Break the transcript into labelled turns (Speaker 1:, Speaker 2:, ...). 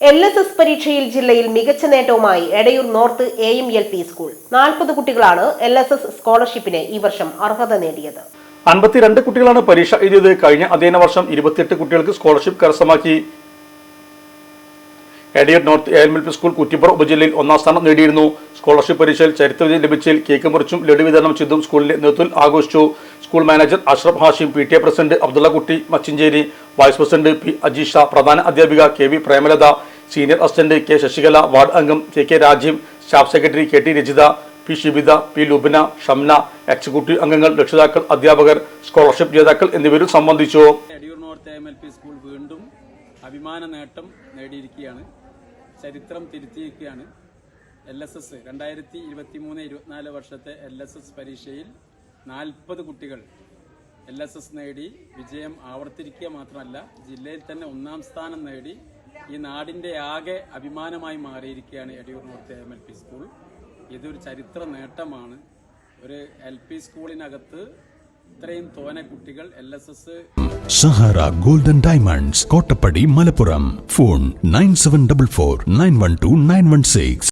Speaker 1: L S S പരീക്ഷയിൽ ജില്ലയിൽ മികച്ച നേട്ടവുമായി Edayur north A M L P school. നാൽപ്പത് കുട്ടികളാണ് എൽ എസ് എസ് സ്കോളർഷിപ്പിന് ഈ വർഷം അർഹത നേടിയത്.
Speaker 2: അൻപത്തിരണ്ട് കുട്ടികളാണ് പരീക്ഷ എഴുതിയത്. കഴിഞ്ഞ അധ്യയന വർഷം ഇരുപത്തിയെട്ട് കുട്ടികൾക്ക് സ്കോളർഷിപ്പ് കരസ്ഥമാക്കി. Edayur north A M L P school Kuttippuram ഉപജില്ലയിൽ ഒന്നാം സ്ഥാനം നേടിയിരുന്നു. സ്കോളർഷിപ്പ് പരീക്ഷയിൽ ചരിത്ര വിജയം ലഭിച്ചതിൽ കേക്ക് മുറിച്ചും ലഡു വിതരണം ചെയ്തും സ്കൂളിന്റെ നേതൃത്വം ആഘോഷിച്ചു. School manager Ashraf Hashim P T A president Abdulla Kutty Machincheri vice president P Ajeesha പ്രധാന അധ്യാപിക K V Premalatha senior assistant K Sasikala ward അംഗം K K Rajeev staff secretary K T Rajitha P Shibitha P Lubina Shamna executive അംഗങ്ങൾ രക്ഷിതാക്കൾ അധ്യാപകർ scholarship ജേതാക്കൾ എന്നിവരും സംബന്ധിച്ചു.
Speaker 3: Adiyoor north school വീണ്ടും അഭിമാന നേട്ടം നേടിയിരിക്കുകയാണ്. ചരിത്രം തിരുത്തിയിരിക്കുകയാണ്. എൽ എസ് എസ് രണ്ടായിരത്തി ഇരുപത്തി മൂന്ന് ഇരുപത്തിനാല് വർഷത്തെ എൽ എസ് എസ് പരീക്ഷയിൽ നാൽപ്പത് കുട്ടികൾ എൽ എസ് എസ് നേടി വിജയം ആവർത്തിരിക്കുക മാത്രമല്ല ജില്ലയിൽ തന്നെ ഒന്നാം സ്ഥാനം നേടി ഈ നാടിന്റെ ആകെ അഭിമാനമായി മാറിയിരിക്കുകയാണ് Edayur north M L P school. ഇതൊരു ചരിത്ര നേട്ടമാണ്. ഒരു എൽ പി സ്കൂളിനകത്ത് ഇത്രയും തോനെ കുട്ടികൾ L S S
Speaker 4: Sahara golden diamonds Kottappadi Malappuram. Phone nine seven double four nine one two nine one six.